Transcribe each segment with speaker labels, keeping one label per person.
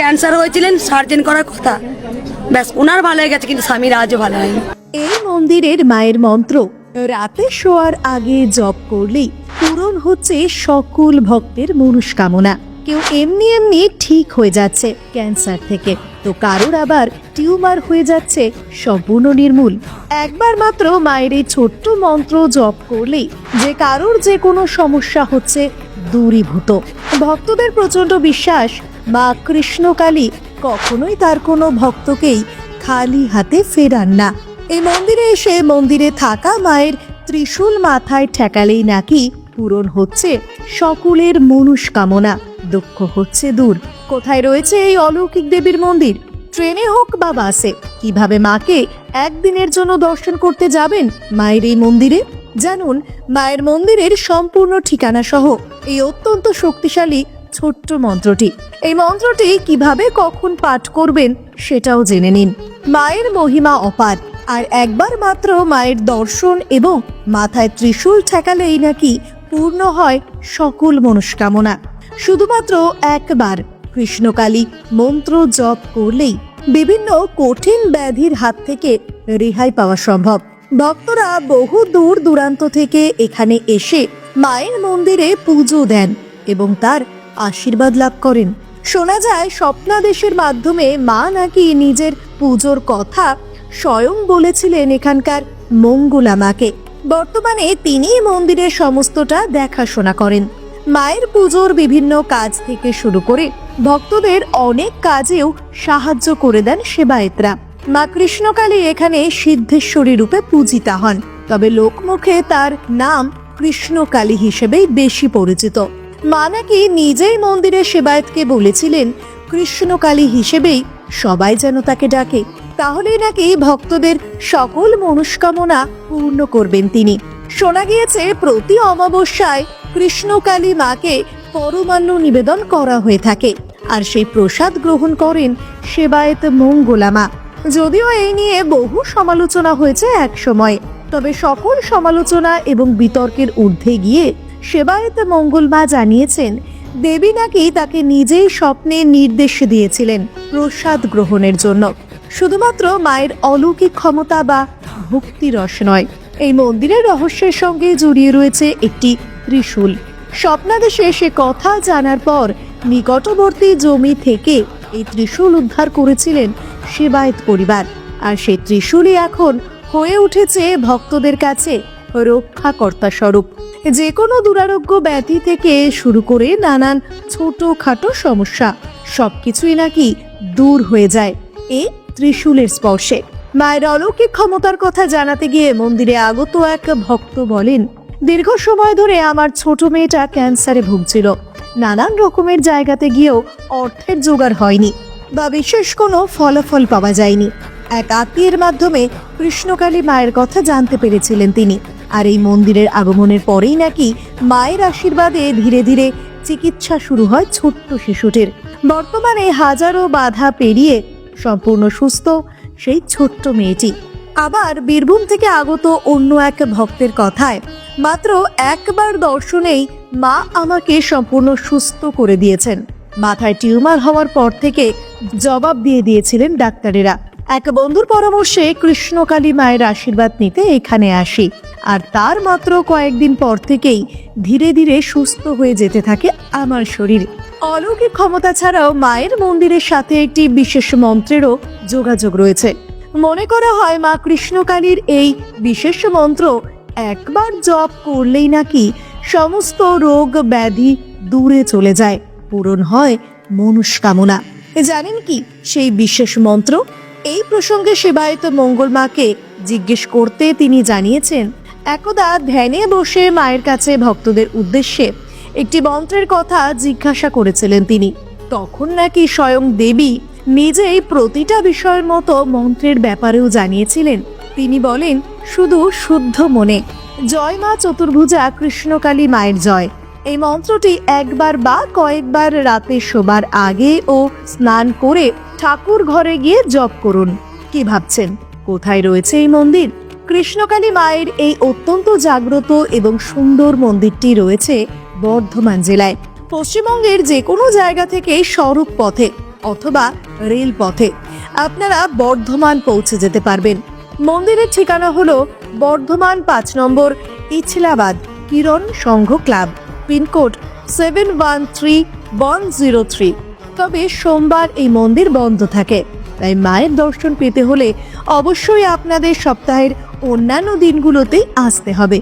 Speaker 1: Cancer হয়েছিলেন, surgeon করার কথা। ব্যাস ওনার ভালো হয়ে গেছে, কিন্তু স্বামীর আজও ভালো হয়নি।
Speaker 2: এই মন্দিরের মায়ের মন্ত্র, রাতে শোয়ার আগে জপ করলেই পূরণ হচ্ছে সকল ভক্তের মনস্কামনা। কেউ এমনি এমনি ঠিক হয়ে যাচ্ছে ক্যান্সার থেকে, তো কারোর আবার টিউমার হয়ে যাচ্ছে সম্পূর্ণ নির্মূল। একবার মাত্র মায়ের এই ছোট্ট মন্ত্র জপ করলেই যে কারোর যে কোনো সমস্যা হচ্ছে দূরীভূত। ভক্তদের প্রচণ্ড বিশ্বাস মা কৃষ্ণকালী কখনোই তার কোনো ভক্তকেই খালি হাতে ফেরান না। এই মন্দিরে এসে মন্দিরে থাকা মায়ের ত্রিশূল মাথায় ঠেকালেই নাকি পূরণ হচ্ছে সকলের মনুষ্কামনা দুঃখ হচ্ছে দূর। কোথায় রয়েছে এই অলৌকিক দেবীর মন্দির? ট্রেনে হোক বা বাসে, কীভাবে মাকে একদিনের জন্য দর্শন করতে যাবেন মায়ের এই মন্দিরে? জানুন, মায়ের মন্দিরের সম্পূর্ণ ঠিকানা সহ এই অত্যন্ত শক্তিশালী ছোট্ট মন্ত্রটি। এই মন্ত্রটি কীভাবে কখন পাঠ করবেন সেটাও জেনে নিন। মায়ের মহিমা অপার, আর একবার মাত্র মায়ের দর্শন এবং মাথায় ত্রিশূল ঠেকালেই নাকি পূর্ণ হয় সকল মনস্কামনা। শুধুমাত্র একবার কৃষ্ণকালী মন্ত্র জপ করলেই বিভিন্ন কঠিন ব্যাধির হাত থেকে রেহাই পাওয়া সম্ভব। ভক্তরা বহু দূর দূরান্ত থেকে এখানে এসে মায়ের মন্দিরে পুজো দেন এবং তার আশীর্বাদ লাভ করেন। শোনা যায় স্বপ্নাদেশের মাধ্যমে মা নাকি নিজের পুজোর কথা স্বয়ং বলেছিলেন এখানকার মঙ্গলা মাকে। বর্তমানে তিনি মন্দিরের সমস্তটা দেখাশোনা করেন। মায়ের পুজোর বিভিন্ন কাজ থেকে শুরু করে ভক্তদের অনেক কাজেও সাহায্য করে দেন সেবায়েতরা। মা কৃষ্ণকালী এখানে সিদ্ধেশ্বরী রূপে পূজিতা হন, তবে লোকমুখে তার নাম কৃষ্ণকালী হিসেবেই বেশি পরিচিত। মা নাকি নিজেই মন্দিরের সেবায়েতকে বলেছিলেন, কৃষ্ণকালী হিসেবেই সবাই যেন তাকে ডাকে। তাহলেই নাকি ভক্তদের সকল মনস্কামনা পূর্ণ করবেন তিনি। শোনা গিয়েছে, প্রতি অমাবস্যায় কৃষ্ণকালী মাকে পরমান্ন নিবেদন করা হয়ে থাকে আর সেই প্রসাদ গ্রহণ করেন সেবায়েত মঙ্গলামা। যদিও এই নিয়ে বহু সমালোচনা হয়েছে এক সময় তবে সকল সমালোচনা এবং বিতর্কের ঊর্ধ্বে গিয়ে সেবায়েত মঙ্গলমা জানিয়েছেন, দেবী নাকি তাকে নিজেই স্বপ্নে নির্দেশ দিয়েছিলেন প্রসাদ গ্রহণের জন্য। শুধুমাত্র মায়ের অলৌকিক ক্ষমতা বা ভক্তি রস নয়, এই মন্দিরের রহস্যের সঙ্গে জড়িয়ে রয়েছে একটি ত্রিশূল। স্বপ্নাদেশে সে কথা জানার পর নিকটবর্তী জমি থেকে এই ত্রিশূল উদ্ধার করেছিলেন সেবায়েত পরিবার। আর সেই ত্রিশূলই এখন হয়ে উঠেছে ভক্তদের কাছে রক্ষাকর্তা স্বরূপ। যে কোনো দুরারোগ্য ব্যাধি থেকে শুরু করে নানান ছোটখাটো সমস্যা, সবকিছুই নাকি দূর হয়ে যায় এ ত্রিশূলের স্পর্শে। মায়ের অলৌকিক ক্ষমতার কথা জানাতে গিয়ে মন্দিরে আগত এক ভক্ত বলেন, দীর্ঘ সময় ধরে আমার ছোট মেয়েটা ক্যান্সারে ভুগছিল। নানান রকমের জায়গাতে গিয়েও অর্থের জোগাড় হয়নি, বা বিশেষ কোনো ফলাফল পাওয়া যায়নি। এক আত্মীয়ের মাধ্যমে কৃষ্ণকালী মায়ের কথা জানতে পেরেছিলেন তিনি। আর এই মন্দিরের আগমনের পরেই নাকি মায়ের আশীর্বাদে ধীরে ধীরে চিকিৎসা শুরু হয় ছোট্ট শিশুটির। বর্তমানে হাজারো বাধা পেরিয়ে সম্পূর্ণ সুস্থ সেই ছোট্ট মেয়েটি। আবার বীরভূম থেকে আগত অন্য এক ভক্তের কথায় মাত্র একবার দর্শনেই মা আমাকে সম্পূর্ণ সুস্থ করে দিয়েছেন। মাথায় টিউমার হওয়ার পর থেকে জবাব দিয়ে দিয়েছিলেন ডাক্তারেরা। এক বন্ধুর পরামর্শে কৃষ্ণকালী মায়ের আশীর্বাদ নিতে এখানে আসি। আর তার মাত্র কয়েকদিন পর থেকেই ধীরে ধীরে সুস্থ হয়ে যেতে থাকে আমার শরীর। অলৌকিক ক্ষমতা ছাড়াও মায়ের মন্দিরের সাথে একটি বিশেষ মন্ত্রেরও যোগাযোগ রয়েছে। মনে করা হয় মা কৃষ্ণকালীর এই বিশেষ মন্ত্র একবার জপ করলেই নাকি সমস্ত রোগ ব্যাধি দূরে চলে যায়, পূরণ হয় মনুষ্কামনা জানেন কি সেই বিশেষ মন্ত্র? এই প্রসঙ্গে সেবায়িত মঙ্গল মাকে জিজ্ঞেস করতে তিনি জানিয়েছেন একদা ধ্যানে বসে মায়ের কাছে ভক্তদের উদ্দেশ্যে একটি মন্ত্রের কথা জিজ্ঞাসা করেছিলেন তিনি। তখন নাকি স্বয়ং দেবী নিজেই প্রতিটা বিষয়ের মতো মন্ত্রের ব্যাপারেও জানিয়েছিলেন। তিনি বলেন, শুধু শুদ্ধ মনে। জয় মা চতুর্ভুজা কৃষ্ণকালী মায়ের জয়। এই মন্ত্রটি একবার বা কয়েকবার রাতে শোবার আগে ও স্নান করে ঠাকুর ঘরে গিয়ে জপ করুন। কি ভাবছেন? কোথায় রয়েছে এই মন্দির? কৃষ্ণকালী মায়ের এই অত্যন্ত জাগ্রত এবং সুন্দর মন্দিরটি রয়েছে বর্ধমান জেলায়। পশ্চিমবঙ্গের যে কোনো জায়গা থেকে সড়ক পথে অথবা রেলপথে আপনারা বর্ধমান পৌঁছে যেতে পারবেন। মন্দিরের ঠিকানা হলো বর্ধমান পাঁচ নম্বর Ichhlabad Kiran Sangha club, pin code seven one three one zero three. তবে সোমবার এই মন্দির বন্ধ থাকে। তাই মায়ের দর্শন পেতে হলে অবশ্যই আপনাদের সপ্তাহের অন্যান্য দিনগুলোতেই আসতে হবে।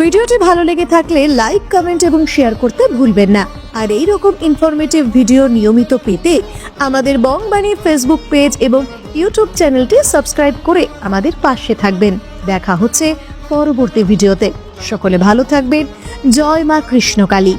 Speaker 2: ভিডিওটি ভালো লেগে থাকলে লাইক, কমেন্ট এবং শেয়ার করতে ভুলবেন না। আর এই রকম ইনফরমেটিভ ভিডিও নিয়মিত পেতে আমাদের বংবাণী ফেসবুক পেজ এবং ইউটিউব চ্যানেলটি সাবস্ক্রাইব করে আমাদের পাশে থাকবেন। দেখা হচ্ছে পরবর্তী ভিডিওতে সকলে ভালো থাকবেন। জয় মা কৃষ্ণকালী।